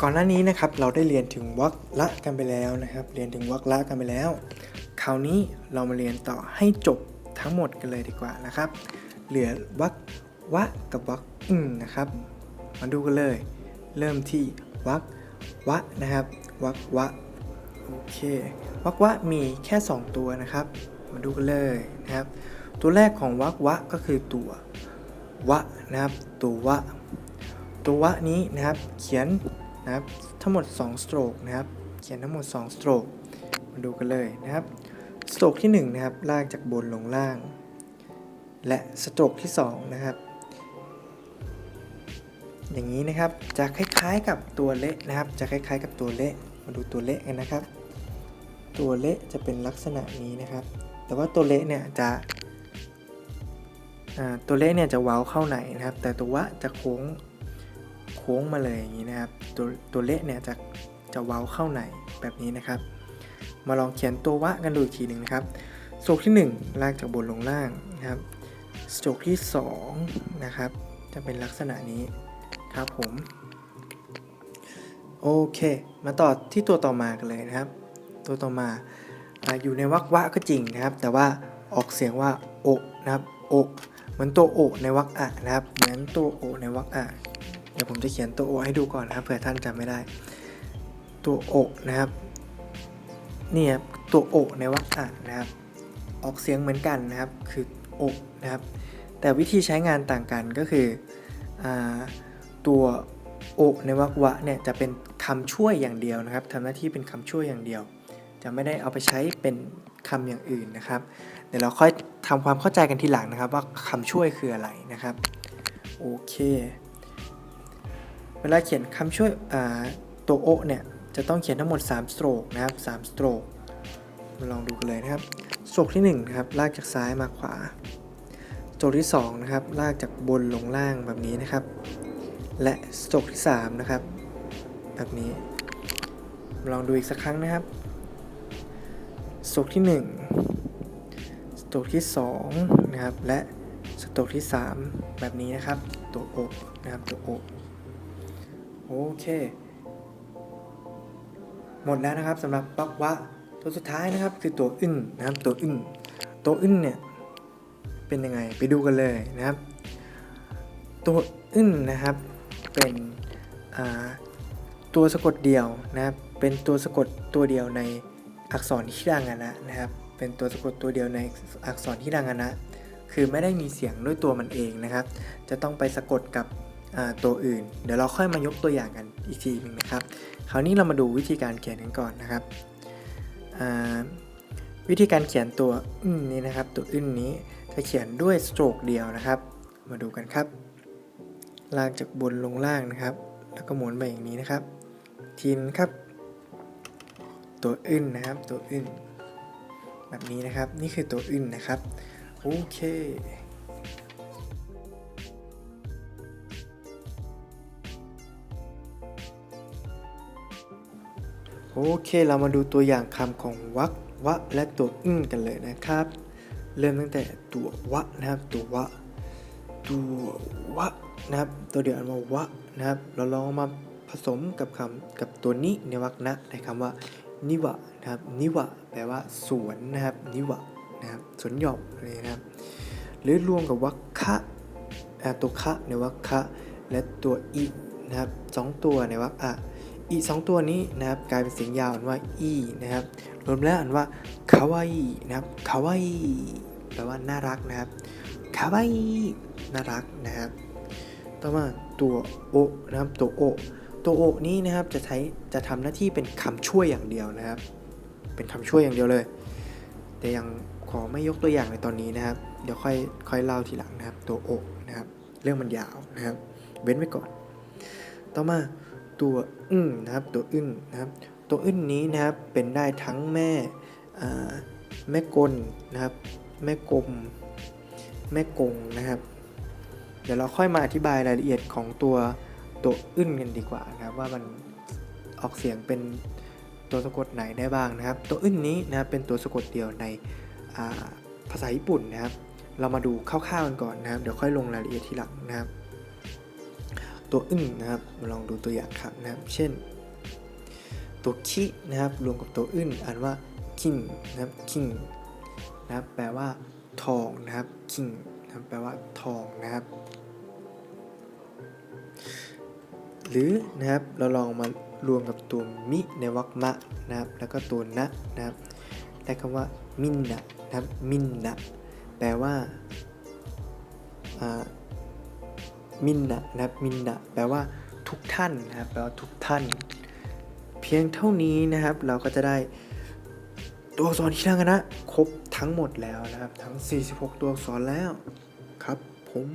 ก่อนหน้านี้นะครับเราได้เรียนถึงวรรคละกันไปแล้วนะครับ เรียนถึงวรรคละกันไปแล้ว คราวนี้เรามาเรียนต่อให้จบทั้งหมดกันเลยดีกว่านะครับ เหลือวรรควะกับวรรคอึงนะครับ มาดูกันเลย เริ่มที่วรรควะนะครับวรรควะโอเควรรควะมีแค่ 2 ตัวนะครับ มาดูกันเลยนะครับ ตัวแรกของวรรควะก็คือตัววะนะครับ ตัววะ ตัวนี้นะครับ เขียนนะครับทั้งหมด2สโตรกนะครับ เขียนทั้งหมด2สโตรกมาดูกันเลยนะครับสโตรกที่1นะครับ ลากจากบนลงล่าง และสโตรกที่ 2 นะครับ อย่างนี้นะครับ จะคล้ายๆกับตัวเละนะครับ จะคล้ายๆกับตัวเละ มาดูตัวเละกันนะครับ ตัวเละจะเป็นลักษณะนี้นะครับ แต่ว่าตัวเละเนี่ยจะตัวเละเนี่ยจะเว้าเข้าไหนนะครับ แต่ตัววะจะโค้ง โค้งมาเลยอย่างนี้นะครับ ตัวตัวเละเนี่ยจะจะเว้าเข้าไหนแบบนี้นะครับ มาลองเขียนตัววะกันดูอีกทีหนึ่งนะครับสโตรกที่ 1 ลากจากบนลงล่างนะครับสโตรกที่2นะครับจะเป็นลักษณะนี้ครับผมโอเค มาต่อที่ตัวต่อมากันเลยนะครับ ตัวต่อมาอยู่ในวรรควะก็จริงนะครับ แต่ว่าออกเสียงว่าโอะนะครับโอะเหมือนตัวโอะในวรรคอะนะครับ เหมือนตัวโอะในวรรคอะ เดี๋ยวผมจะเขียนตัวโอให้ดูก่อนนะครับเผื่อท่านจำไม่ได้ ตัวโอนะครับนี่ยตัวโอในวรรคอะนะครับ ออกเสียงเหมือนกันนะครับ คือโอนะครับ แต่วิธีใช้งานต่างกันก็คืออตัวโอในวรรควะเนี่ยจะเป็นคำช่วยอย่างเดียวนะครับทำหน้าที่เป็นคำช่วยอย่างเดียว จะไม่ได้เอาไปใช้เป็นคำอย่างอื่นนะครับ เดี๋ยวเราค่อยทำความเข้าใจกันทีหลังนะครับ ว่าคำช่วยคืออะไรนะครับ โอเค เวลาเขียนคำช่วยตัวโอเนี่ยจะต้องเขียนทั้งหมด 3 สโตรกนะครับ3สโตรกมาลองดูกันเลยนะครับสโตรกที่1นะครับลากจากซ้ายมาขวาสโตรกที่2นะครับลากจากบนลงล่างแบบนี้นะครับ และสโตรกที่3นะครับแบบนี้มาลองดูอีกสักครั้งนะครับสโตรกที่ 1 สโตรกที่2นะครับและสโตรกที่ 3 แบบนี้นะครับ ตัวโอนะครับตัวโอ โอเค หมดแล้วนะครับสำหรับปักวะตัวสุดท้ายนะครับคือตัวอึ้งนะครับตัวอึ้งตัวอึ้งเนี่ยเป็นยังไงไปดูกันเลยนะครับ ตัวอึ้งนะครับเป็นตัวสะกดเดียวนะครับเป็นตัวสะกดตัวเดียวในอักษรฮิรางานะนะครับเป็นตัวสะกดตัวเดียวในอักษรฮิรางานะคือไม่ได้มีเสียงด้วยตัวมันเองนะครับ จะต้องไปสะกดกับ ตัวอื่น เดี๋ยวเราค่อยมายกตัวอย่างกันอีกทีหนึ่งนะครับ คราวนี้เรามาดูวิธีการเขียนกันก่อนนะครับวิธีการเขียนตัวอึ้นนี้นะครับ ตัวอึ้นนี้จะเขียนด้วยสโตรกเดียวนะครับ มาดูกันครับ ลากจากบนลงล่างนะครับ แล้วก็หมุนไปอย่างนี้นะครับ ทีนครับ ตัวอึ้นนะครับ ตัวอึ้นแบบนี้นะครับ นี่คือตัวอึ้นนะครับ โอเค โอเค เรามาดูตัวอย่างคำของวรรควะและตัวอึ้งกันเลยนะครับ เริ่มตั้งแต่ตัววะนะครับ ตัววะ ตัววะนะครับ ตัวเดียวอันว่าวะนะครับ เราลองมาผสมกับคำกับตัวนี้ในวรรคนะในคำว่านิวะนะครับนิวะแปลว่าสวนนะครับนิวะนะครับสวนหย่อมเลยนะครับ หรือรวมกับวรรคะตัวคะในวรรคะและตัวอินะครับสองตัวในวรรคอะ อีสองตัวนี้นะครับกลายเป็นเสียงยาวอ่านว่าอีนะครับรวมแล้วอ่านว่าคาวาอินะครับคาวาอิแปลว่าน่ารักนะครับคาวาอิน่ารักนะครับต่อมาตัวโอนะครับตัวโอตัวโอนี้นะครับจะใช้จะทำหน้าที่เป็นคำช่วยอย่างเดียวนะครับ เป็นคำช่วยอย่างเดียวเลย แต่ยังขอไม่ยกตัวอย่างในตอนนี้นะครับ เดี๋ยวค่อยค่อยเล่าทีหลังนะครับตัวโอนะครับ เรื่องมันยาวนะครับ เว้นไว้ก่อน ต่อมา ตัวอึ้งนะครับ ตัวอึ้งนะครับ ตัวอึ้งนี้นะครับเป็นได้ทั้งแม่แม่กลนะครับ แม่กลม แม่กงนะครับ เดี๋ยวเราค่อยมาอธิบายรายละเอียดของตัวตัวอึ้นกันดีกว่านะครับ ว่ามันออกเสียงเป็นตัวสะกดไหนได้บ้างนะครับ ตัวอึ้นนี้นะครับเป็นตัวสะกดเดียวในภาษาญี่ปุ่นนะครับ เรามาดูคร่าวๆกันก่อนนะครับ เดี๋ยวค่อยลงรายละเอียดทีหลังนะครับ ตัวอึ้งนะครับมาลองดูตัวอย่างคำนะครับ เช่น ตัวคินะครับรวมกับตัวอึ้นอ่านว่าคิงนะครับคิงนะครับแปลว่า ทองนะครับคิงนะครับแปลว่าทองนะครับ หรือนะครับเราลองมารวมกับตัวมิในวรรคมะนะครับ แล้วก็ตัวนะนะครับได้คำว่ามินนะนะครับมินนะแปลว่า มินนะนะครับมินนะแปลว่าทุกท่านนะครับแปลว่าทุกท่าน เพียงเท่านี้นะครับ เราก็จะได้ตัวอักษรฮิรากานะครบทั้งหมดแล้วนะครับ ทั้ง 46 ตัวอักษรแล้วครับผม